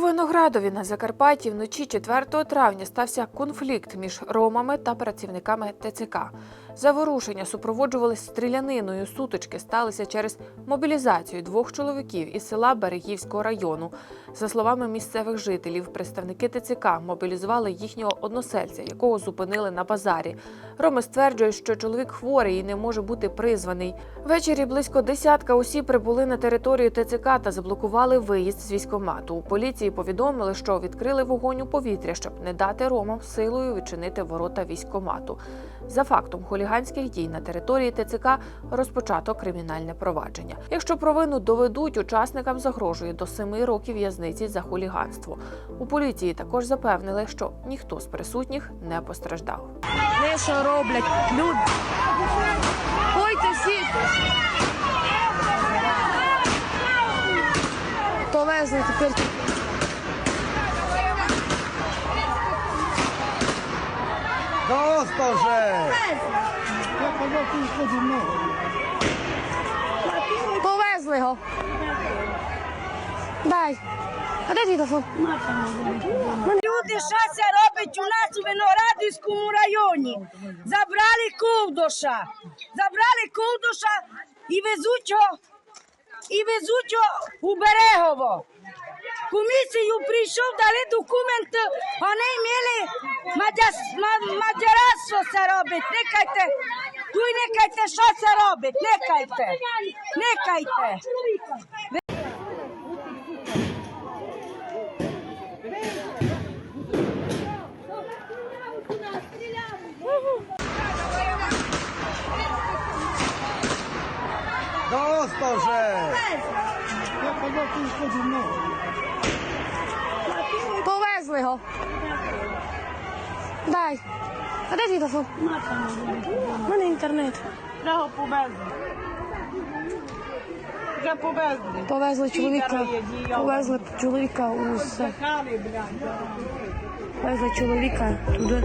Виноградові на Закарпатті вночі 4 травня стався конфлікт між ромами та працівниками ТЦК. Заворушення супроводжувались стріляниною. Сутички сталися через мобілізацію двох чоловіків із села Берегівського району. За словами місцевих жителів, представники ТЦК мобілізували їхнього односельця, якого зупинили на базарі. Роми стверджують, що чоловік хворий і не може бути призваний. Ввечері близько десятка осіб прибули на територію ТЦК та заблокували виїзд з військомату. У поліції повідомили, що відкрили вогонь у повітря, щоб не дати ромам силою відчинити ворота військомату. За фактом хуліганських дій на території ТЦК розпочато кримінальне провадження. Якщо провину доведуть, учасникам загрожує до семи років в'язниці за хуліганство. У поліції також запевнили, що ніхто з присутніх не постраждав. Де що роблять? Люди. Ходьте всі. Повезли тепер. Доста вже! Повезли його. Дай. А де телефон? Люди, що це робить у нас у Виноградівському районі? Забрали ковдоша. Забрали ковдоша і везуть його, і везуть його у Берегово. Комісію прийшов, дали документ, вони мали мадярство це робить. Никайте, туй никайте, що це робить, никайте, никайте. Доста вже! Повезли його. Дай. А де телефон? У мене інтернет. Його повезли. Вже повезли. Повезли чоловіка. Повезли чоловіка у се. Хали, блядь. Повезли чоловіка туди.